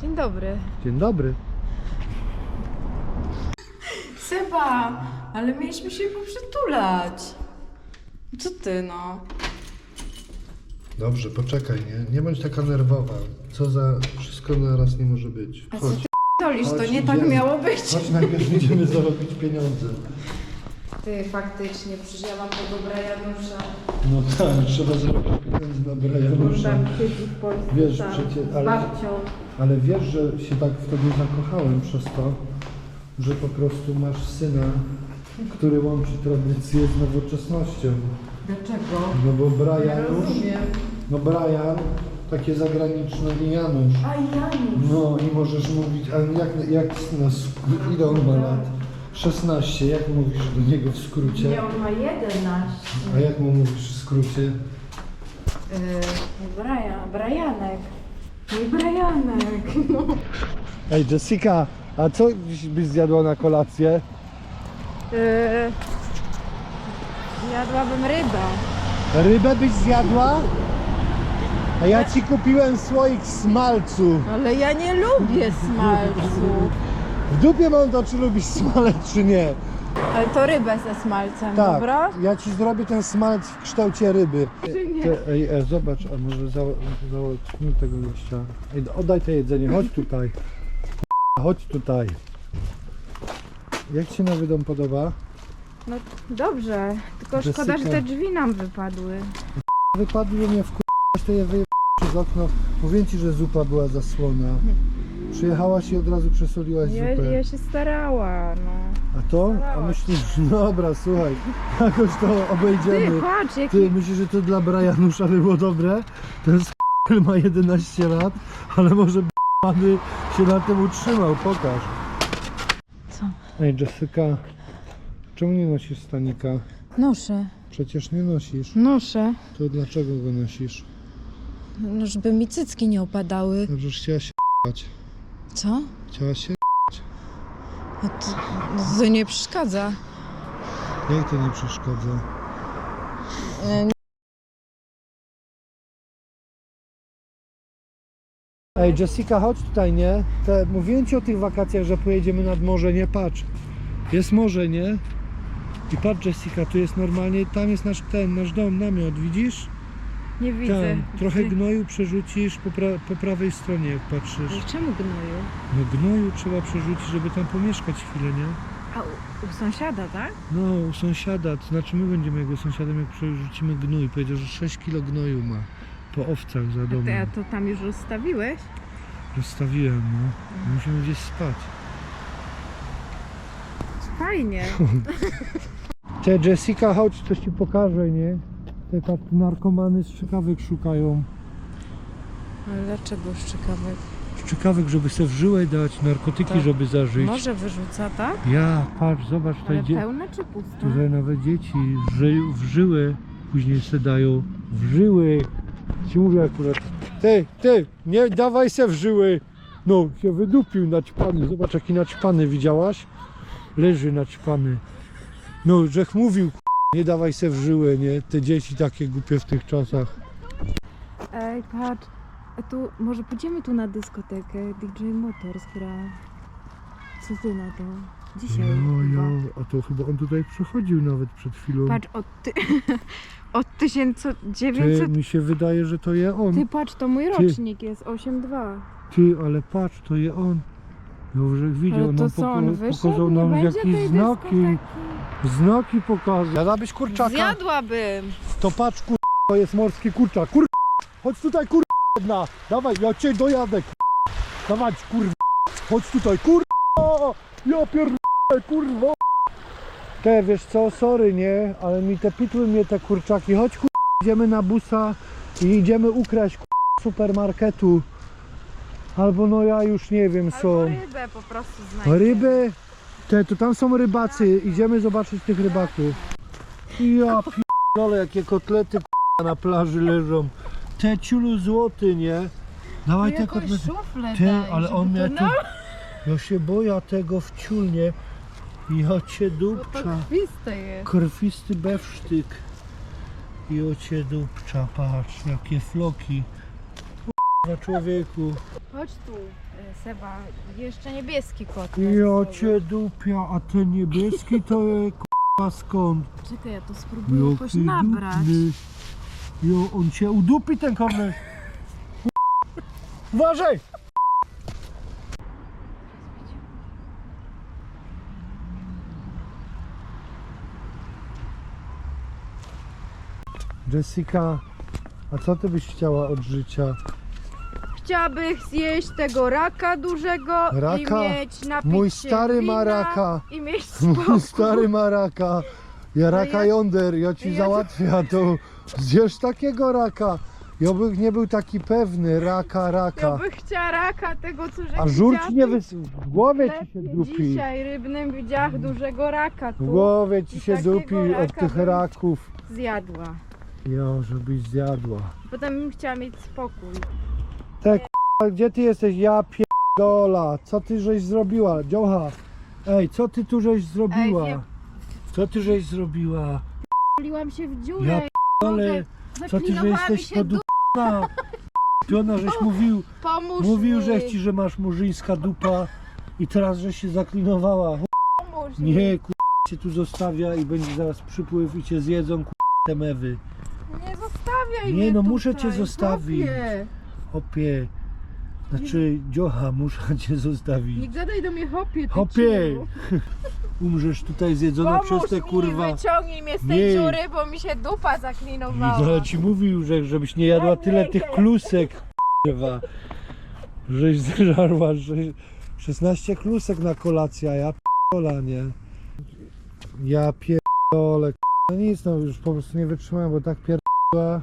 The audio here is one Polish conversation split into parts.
Dzień dobry. Dzień dobry. Seba, ale mieliśmy się poprzytulać. Co ty no? Dobrze, poczekaj, nie? Nie bądź taka nerwowa. Co za... Wszystko na raz nie może być. A co Chodź, ty dolisz? To chodź, nie tak idziemy. miało być. chodź najpierw idziemy zarobić pieniądze. Ty faktycznie, przecież ja mam tego Brianusza. No tak, trzeba zarobić pieniądze na Brianusza. siedzi w Polsce Wiesz, przecież, ale, ale wiesz, że się tak w tobie zakochałem przez to, że po prostu masz syna, który łączy tradycję z nowoczesnością. Dlaczego? No bo Ja Brianusz, rozumiem. no Brian, takie zagraniczne i Janusz. A Janusz. No i możesz mówić, a jak, jak nas, ile on ma lat? 16, jak mówisz do niego w skrócie? Nie, on ma 11. A jak mu mówisz w skrócie? Yy, Brian, Brianek. Nie Brianek. No. Ej Jessica, a co byś zjadła na kolację? Yy, jadłabym rybę. Rybę byś zjadła? A ja ci kupiłem słoik smalcu. Ale ja nie lubię smalcu. W dupie mam to, czy lubisz smalec, czy nie. Ale to rybę ze smalcem, Tak, dobra? ja ci zrobię ten smalec w kształcie ryby. Czy nie? Ty, ej, ej, zobacz, a może za- załatwimy tego gościa. Ej, oddaj to jedzenie, chodź tutaj. Chodź tutaj. Jak ci nowy dom podoba? No dobrze, tylko Jessica. szkoda, że te drzwi nam wypadły. Wypadły mnie w to je wyjechać przez okno. Mówię ci, że zupa była zasłona. Przyjechałaś i od razu przesoliłaś Ja, zupę. ja się starała, no. A to? A myślisz, dobra, słuchaj, jakoś to Ty, obejdziemy. patrz, jaki... Ty myślisz, że to dla Brianusza było dobre? Ten sk- ma 11 lat, ale może b***ny się na tym utrzymał, pokaż. Co? Ej Jessica, czemu nie nosisz stanika? Noszę, Przecież nie nosisz. noszę. To dlaczego go nosisz? No, żeby mi cycki nie opadały. Dobrze, chciałaś się b***ać. Co? Chciałaś się No to, no to nie przeszkadza. Jak to nie przeszkadza? E, Ej Jessica, chodź tutaj, nie? Te, mówiłem ci o tych wakacjach, że pojedziemy nad morze, nie patrz. Jest morze, nie? I patrz Jessica, tu jest normalnie, tam jest nasz ten, nasz dom, namiot, widzisz? Nie widzę. Tam, trochę gnoju przerzucisz po, pra, po prawej stronie, jak patrzysz. Ale Czemu gnoju? No gnoju trzeba przerzucić, żeby tam pomieszkać chwilę, nie? A u, u sąsiada, tak? No, u sąsiada, to znaczy my będziemy jego sąsiadem, jak przerzucimy gnój. Powiedział, że 6 kilo gnoju ma po owcach za A, domem. ty, a to tam już rozstawiłeś? Zostawiłem, no. Musimy gdzieś spać. Fajnie. Te Jessica, chodź, coś ci pokażę, nie? Te tak narkomany strzykawek szukają. Ale dlaczego szczykawek? Strzykawek, żeby se w żyłę dać, narkotyki, żeby zażyć. Może wyrzuca, tak? Ja, patrz, zobacz, Ale tutaj, dzie- pełne czy puste? tutaj nawet dzieci ży- w żyły później se dają. W żyły. Ci mówię akurat. Ty, ty, nie dawaj se w żyły. No, się wydupił naćpany. Zobacz, jaki naćpany, widziałaś? Leży naćpany. No, żech mówił, nie dawaj se w żyły, nie? Te dzieci takie głupie w tych czasach. Ej, patrz. A tu, może pójdziemy tu na dyskotekę. DJ Motors gra. Co ty na to? Dzisiaj Jo, chyba. jo, a to chyba on tutaj przechodził nawet przed chwilą. Patrz, od, ty... od Ty, 1900... mi się wydaje, że to je on. Ty patrz, to mój Ty. rocznik jest 8,2. Ty, ale patrz, to je on. Dobrze widział, Ale to nam co, on poko- wyszedł? pokazał Nie nam będzie jakieś tej znaki. Znaki pokazał. Jadabyś kurczaka? Zjadłabym. To patrz, kur... to jest morski kurczak. Kur... Chodź tutaj, kur... jedna. Dawaj, ja cię dojadę, kur... Dawaj, kur... Chodź tutaj, kur... Ja pierdolę, kurwa. Te, wiesz co, sorry, nie? Ale mi te pitły mnie te kurczaki. Chodź, kur... Idziemy na busa i idziemy ukraść, kur... supermarketu. Albo no ja już nie wiem. Albo rybę po prostu znajdę. Ryby? Te, to tam są rybacy. Idziemy zobaczyć tych rybaków. Ja p***ole, jakie kotlety k***a, na plaży leżą. Te ciulu złoty, nie? Dawaj te Jakąś kotlety. szuflę Ty, daj, ale żeby on to tu... Ja się boję tego w ciulnie. Ja cię Bo to dupcza. krwiste jest. Krwisty bewsztyk. Ja cię dupcza, patrz, jakie floki. Na człowieku. Chodź tu, e, Seba. Jeszcze niebieski kot. Ja cię dupia, a ten niebieski to je k***a skąd? Czekaj, ja to spróbuję jakoś nabrać. dupny. Jo, on cię udupi ten korner. Uważaj! Jessica, a co ty byś chciała od życia? Chciałabym zjeść tego raka dużego Raka? i mieć napić Mój się stary wina ma raka. I mieć spokój. Mój stary ma raka. Ja raka ja- jąder, ja ci ja- załatwię, to zjesz takiego raka. Ja bym nie był taki pewny, raka, Ja raka. bym chciała raka tego, co żeś A żur ci nie wys... w głowie ci się dupi. Dzisiaj rybnym widziałam dużego raka W tu. głowie ci I się takiego dupi od raka tych bym- raków. Zjadła. Jo, żebyś zjadła. Potem bym chciała mieć spokój. Te k***a, gdzie ty jesteś? Ja pierdola. Co ty żeś zrobiła? Dziocha. Ej, co ty tu żeś zrobiła? Ej, nie- Co ty żeś zrobiła? Wliłam się w dziurę. Ja Mogę. co ty, że Zaklinowała mi jesteś się podupna? Piona, żeś mówił, Pomóż mówił, mi. żeś ci, że masz murzyńska dupa i teraz, że się zaklinowała. Pomóż mi. Nie, ku... cię tu zostawia i będzie zaraz przypływ i cię zjedzą, ku... te mewy. Nie zostawiaj Nie, mnie no muszę tutaj, cię zostawić. Hopie. Znaczy, dziocha, muszę cię Nie zostawić. gadaj do mnie hopie, ty Hopie! ciulu. Umrzesz tutaj zjedzona Pomóż przez te mi, kurwa. wyciągnij mnie z tej Nie. dziury, bo mi się dupa zaklinowała. No ci mówił, że żebyś nie jadła Ja tyle tych klusek, kurwa. Żeś zeżarła, że 16 klusek na kolację, a ja p***ola, nie? Ja pierdolę, no nic, no już po prostu nie wytrzymałem, bo tak pierdolę,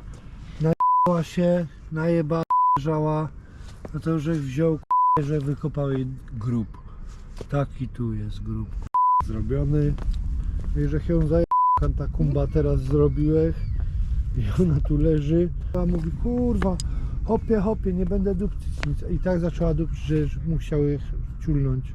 najebała się, najeba leżała, no to żeś wziął, że wykopał jej grób. Taki tu jest grób, zrobiony. I że ją zaje... Kantakumba teraz zrobiłeś. I ona tu leży. A mówi, kurwa, hopie, hopie, nie będę dupcyć nic. I tak zaczęła dupczyć, że musiał ich ciulnąć.